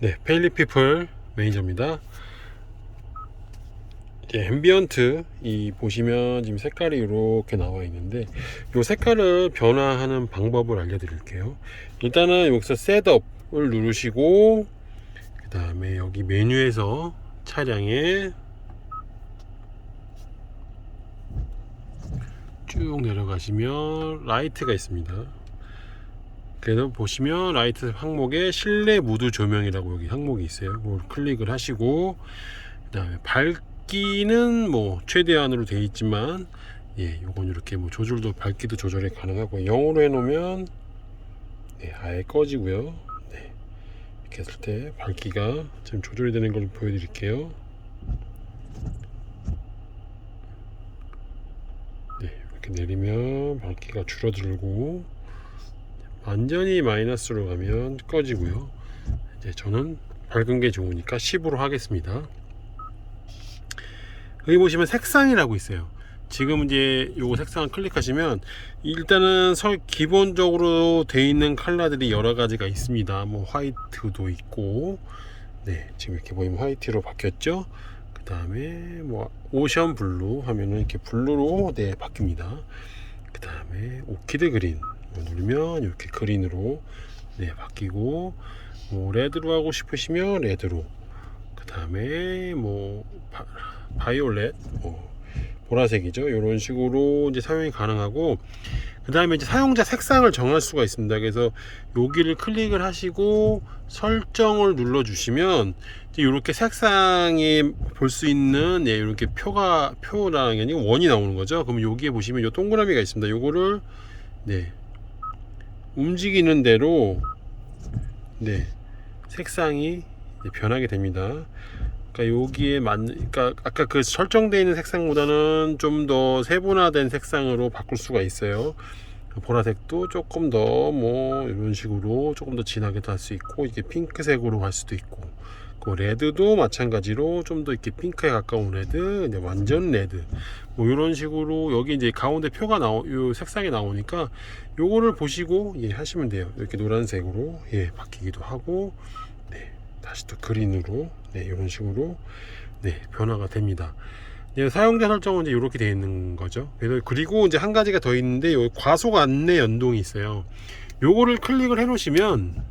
네, 페일리피플 매니저입니다. 이제 앰비언트 이 보시면 지금 색깔이 이렇게 나와 있는데 이 색깔을 변화하는 방법을 알려드릴게요. 일단은 여기서 셋업을 누르시고 그 다음에 여기 메뉴에서 차량에 쭉 내려가시면 라이트가 있습니다. 그래서 보시면 라이트 항목에 실내 무드 조명이라고 여기 항목이 있어요. 그걸 클릭을 하시고 그다음에 밝기는 뭐 최대한으로 되어 있지만 예, 요건 이렇게 뭐 조절도 밝기도 조절이 가능하고 0으로 해 놓으면 네, 아예 꺼지고요. 네. 이렇게 했을 때 밝기가 지금 조절이 되는 걸 보여 드릴게요. 네, 이렇게 내리면 밝기가 줄어들고 완전히 마이너스로 가면 꺼지고요. 이제 저는 밝은 게 좋으니까 10으로 하겠습니다. 여기 보시면 색상이라고 있어요. 지금 이제 요거 색상을 클릭하시면 일단은 설 기본적으로 돼 있는 컬러들이 여러 가지가 있습니다. 뭐 화이트도 있고 네, 지금 이렇게 보이면 화이트로 바뀌었죠. 그 다음에 뭐 오션 블루 하면은 이렇게 블루로 네 바뀝니다. 그 다음에 오키드 그린 뭐 누르면 이렇게 그린으로 네 바뀌고 뭐 레드로 하고 싶으시면 레드로. 그 다음에 뭐 바, 바이올렛 뭐 보라색이죠. 이런 식으로 이제 사용이 가능하고 그 다음에 이제 사용자 색상을 정할 수가 있습니다. 그래서 여기를 클릭을 하시고 설정을 눌러 주시면 이렇게 색상이 볼 수 있는 예, 이렇게 표가 게 아니고 원이 나오는 거죠. 그럼 여기에 보시면 요 동그라미가 있습니다. 요거를 네 움직이는 대로 네 색상이 변하게 됩니다. 그러니까 여기에 맞, 그러니까 아까 그 설정되어 있는 색상보다는 좀 더 세분화된 색상으로 바꿀 수가 있어요. 보라색도 조금 더 뭐 이런 식으로 조금 더 진하게 도 할 수 있고 이게 핑크색으로 할 수도 있고 그 레드도 마찬가지로 좀 더 이렇게 핑크에 가까운 레드, 이제 완전 레드 뭐 이런 식으로 여기 이제 가운데 표가 나오 요 색상이 나오니까 요거를 보시고 예 하시면 돼요. 이렇게 노란색으로 예 바뀌기도 하고 네 다시 또 그린으로 네 이런 식으로 네 변화가 됩니다. 네, 사용자 설정은 이제 이렇게 되어 있는 거죠. 그래서 그리고 이제 한 가지가 더 있는데 요 과속 안내 연동이 있어요. 요거를 클릭을 해 놓으시면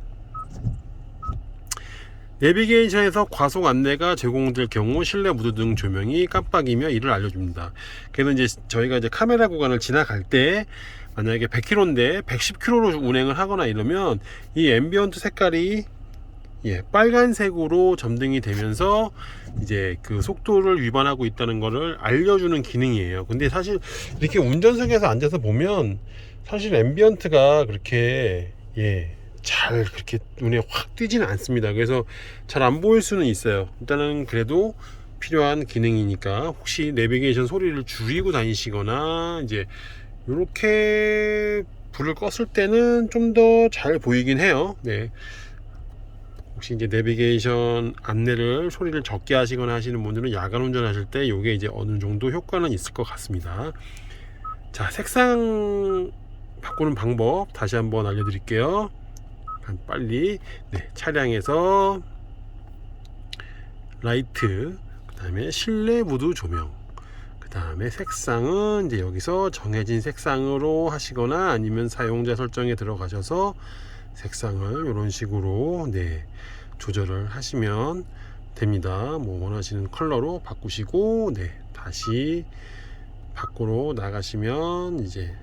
내비게이션에서 과속 안내가 제공될 경우 실내 무드등 조명이 깜빡이며 이를 알려줍니다. 그래서 이제 저희가 이제 카메라 구간을 지나갈 때 만약에 100km인데 110km로 운행을 하거나 이러면 이 앰비언트 색깔이 예, 빨간색으로 점등이 되면서 이제 그 속도를 위반하고 있다는 것을 알려주는 기능이에요. 근데 사실 이렇게 운전석에서 앉아서 보면 사실 앰비언트가 그렇게 예, 잘 그렇게 눈에 확 띄지는 않습니다. 그래서 잘 안 보일 수는 있어요. 일단은 그래도 필요한 기능이니까 혹시 내비게이션 소리를 줄이고 다니시거나 이제 이렇게 불을 껐을 때는 좀 더 잘 보이긴 해요. 네. 혹시 이제 내비게이션 안내를 소리를 적게 하시거나 하시는 분들은 야간 운전하실 때 이게 이제 어느 정도 효과는 있을 것 같습니다. 자, 색상 바꾸는 방법 다시 한번 알려드릴게요. 빨리 네, 차량에서 라이트 그 다음에 실내 무드 조명 그 다음에 색상은 이제 여기서 정해진 색상으로 하시거나 아니면 사용자 설정에 들어가셔서 색상을 이런 식으로 네, 조절을 하시면 됩니다. 뭐 원하시는 컬러로 바꾸시고 네, 다시 밖으로 나가시면 이제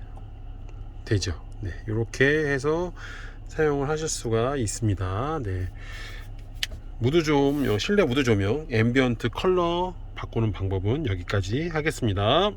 되죠. 네, 이렇게 해서 사용을 하실 수가 있습니다. 네. 무드 좀 실내 무드 조명 앰비언트 컬러 바꾸는 방법은 여기까지 하겠습니다.